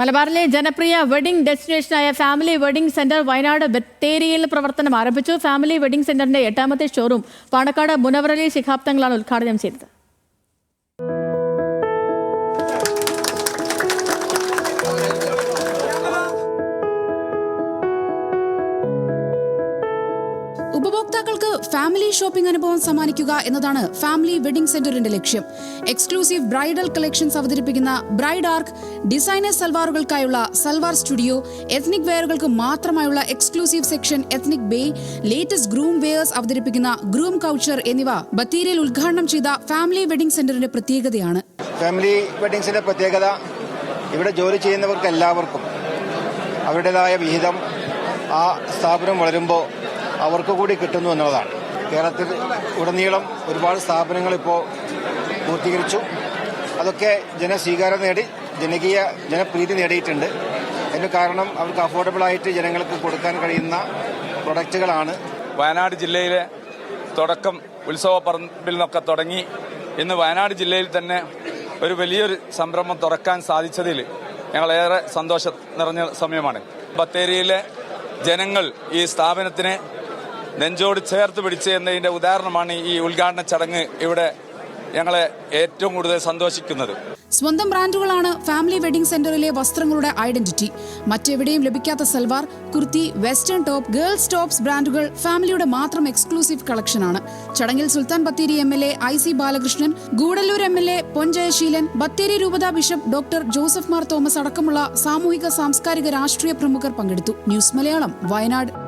മലബാറിലെ ജനപ്രിയ വെഡിംഗ് ഡെസ്റ്റിനേഷനായ ഫാമിലി വെഡിംഗ് സെന്റർ വയനാട് ബത്തേരിയിൽ പ്രവർത്തനം ആരംഭിച്ചു. ഫാമിലി വെഡിംഗ് സെന്ററിന്റെ എട്ടാമത്തെ ഷോറൂം പാണക്കാട് മുനവറലി ശിഖാബ്ദങ്ങളാണ് ഉദ്ഘാടനം ചെയ്തത്. ഉപഭോക്താക്കൾക്ക് ഫാമിലി ഷോപ്പിംഗ് അനുഭവം സമ്മാനിക്കുക എന്നതാണ് ഫാമിലി വെഡിംഗ് സെന്ററിന്റെ ലക്ഷ്യം. എക്സ്ക്ലൂസീവ് ബ്രൈഡൽ കളക്ഷൻസ് അവതരിപ്പിക്കുന്ന ബ്രൈഡ് ആർക്ക് ഡിസൈനർ സൽവാറുകൾക്കായുള്ള സൽവാർ സ്റ്റുഡിയോ എത്നിക് വെയറുകൾക്ക് മാത്രമായുള്ള exclusive section ethnic bay latest groom wears അവതരിപ്പിക്കുന്ന ഗ്രൂം കൗച്ചർ എന്നിവ ബത്തേരിയിൽ ഉദ്ഘാടനം ചെയ്ത ഫാമിലി വെഡിംഗ് സെന്ററിന്റെ പ്രത്യേകതയാണ്. ഫാമിലി വെഡിങ്സിന്റെ പ്രത്യേകത ഇവിടെ ജോലി ചെയ്യുന്നവർക്ക് എല്ലാവർക്കും അവരുടേതായ വിഹിതം ആ സ്ഥാപനം വളരുമ്പോൾ അവർക്ക് കൂടി കിട്ടുന്നു എന്നുള്ളതാണ്. കേരളത്തിൽ ഉടനീളം ഒരുപാട് സ്ഥാപനങ്ങൾ ഇപ്പോൾ പൂർത്തീകരിച്ചു. അതൊക്കെ ജനസ്വീകാരം നേടി ജനകീയ ജനപ്രീതി നേടിയിട്ടുണ്ട്. അതിന് കാരണം അവർക്ക് അഫോർഡബിൾ ആയിട്ട് ജനങ്ങൾക്ക് കൊടുക്കാൻ കഴിയുന്ന പ്രൊഡക്റ്റുകളാണ്. വയനാട് ജില്ലയിലെ തുടക്കം ഉത്സവ പറമ്പിൽ നിന്നൊക്കെ തുടങ്ങി ഇന്ന് വയനാട് ജില്ലയിൽ തന്നെ ഒരു വലിയൊരു സംരംഭം തുറക്കാൻ സാധിച്ചതിൽ ഞങ്ങളേറെ സന്തോഷം നിറഞ്ഞ സമയമാണ്. ബത്തേരിയിലെ ജനങ്ങൾ ഈ സ്ഥാപനത്തിനെ നെഞ്ചോട് ചേർത്ത് പിടിച്ച് എന്നതിന്റെ ഉദാഹരണമാണ് ഈ ഉദ്ഘാടന ചടങ്ങ് ഇവിടെ ഞങ്ങളെ ഏറ്റവും കൂടുതൽ സന്തോഷിക്കുന്നത്. സ്വന്തം ബ്രാൻഡുകളാണ് ഫാമിലി വെഡിംഗ് സെന്ററിലെ വസ്ത്രങ്ങളുടെ ഐഡന്റിറ്റി. മറ്റെവിടെയും ലഭിക്കാത്ത salwar kurti western top girls tops ബ്രാൻഡുകൾ ഫാമിലിയുടെ മാത്രം എക്സ്ക്ലൂസീവ് കളക്ഷനാണ്. ചടങ്ങിൽ Sultan Bathery M L A I C Balakrishnan Gudalur M L A Ponjayaseelan Bathery രൂപത bishop doctor Joseph Mar Thomas അടക്കമുള്ള സാമൂഹിക സാംസ്കാരിക രാഷ്ട്രീയ പ്രമുഖർ പങ്കെടുത്തു. ന്യൂസ് മലയാളം വയനാട്.